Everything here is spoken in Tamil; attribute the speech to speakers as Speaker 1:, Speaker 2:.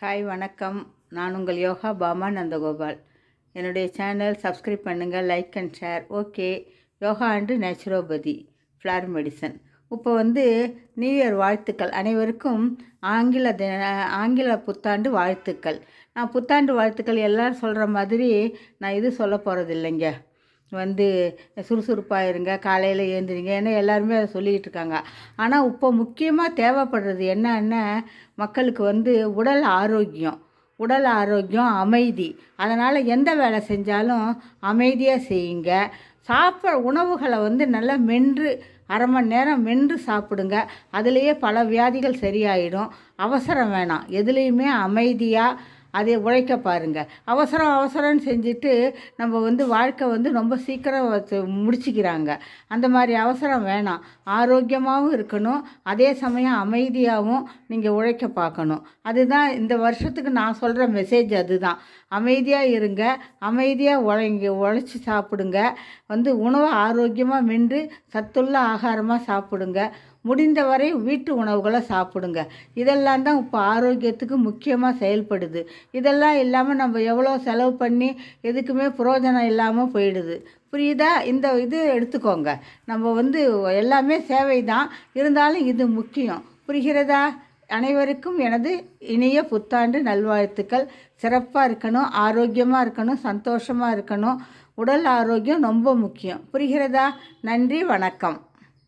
Speaker 1: ஹாய் வணக்கம். நான் உங்கள் யோகா பாமா நந்தகோபால். என்னுடைய சேனல் சப்ஸ்கிரைப் பண்ணுங்கள் like and share. Okay yoga and naturopathy flower medicine. இப்போ வந்து நியூ இயர் வாழ்த்துக்கள். அனைவருக்கும் ஆங்கில தின ஆங்கில புத்தாண்டு வாழ்த்துக்கள். நான் புத்தாண்டு வாழ்த்துக்கள் எல்லோரும் சொல்கிற மாதிரி நான் இது சொல்ல போகிறது இல்லைங்க வந்து சுறுசுறுப்பாக இருங்க காலையில் ஏந்திரிங்க ஏன்னா எல்லாருமே அதை சொல்லிக்கிட்டு இருக்காங்க ஆனால் இப்போ முக்கியமாக தேவைப்படுறது என்னன்னா மக்களுக்கு வந்து உடல் ஆரோக்கியம். உடல் ஆரோக்கியம் அமைதி. அதனால் எந்த வேலை செஞ்சாலும் அமைதியாக செய்யுங்க. சாப்பிட்ற உணவுகளை வந்து நல்லா மென்று அரை மணி நேரம் மென்று சாப்பிடுங்க. அதுலேயே பல வியாதிகள் சரியாயிடும். அவசரம் வேணாம். எதுலேயுமே அமைதியாக அதை உழைக்க பாருங்கள் அவசரம் அவசரம்னு செஞ்சுட்டு நம்ம வந்து வாழ்க்கை வந்து ரொம்ப சீக்கிரம் வச்சு- முடிச்சுக்கிறாங்க. அந்த மாதிரி அவசரம் வேணாம். ஆரோக்கியமாகவும் இருக்கணும். அதே சமயம் அமைதியாகவும் நீங்கள் உழைக்க பார்க்கணும். அதுதான் இந்த வருஷத்துக்கு நான் சொல்கிற மெசேஜ் அதுதான். அமைதியாக இருங்க. அமைதியாக உழைங்க உழைச்சி சாப்பிடுங்க. வந்து உணவை ஆரோக்கியமாக மென்று சத்துள்ள ஆகாரமாக சாப்பிடுங்க. முடிந்தவரை வீட்டு உணவுகளை சாப்பிடுங்க. இதெல்லாம் தான் இப்போ ஆரோக்கியத்துக்கு முக்கியமாக செயல்படுது. இதெல்லாம் இல்லாமல் நம்ம எவ்வளோ செலவு பண்ணி எதுக்குமே பிரயோஜனம் இல்லாமல் போயிடுது. புரியுதா? இந்த இது எடுத்துக்கோங்க. நம்ம வந்து எல்லாமே சேவை தான் இருந்தாலும் இது முக்கியம். புரிகிறதா? அனைவருக்கும் எனது இனிய புத்தாண்டு நல்வாழ்த்துக்கள். சிறப்பாக இருக்கணும் ஆரோக்கியமாக இருக்கணும் சந்தோஷமாக இருக்கணும். உடல் ஆரோக்கியம் ரொம்ப முக்கியம். புரிகிறதா? நன்றி வணக்கம்.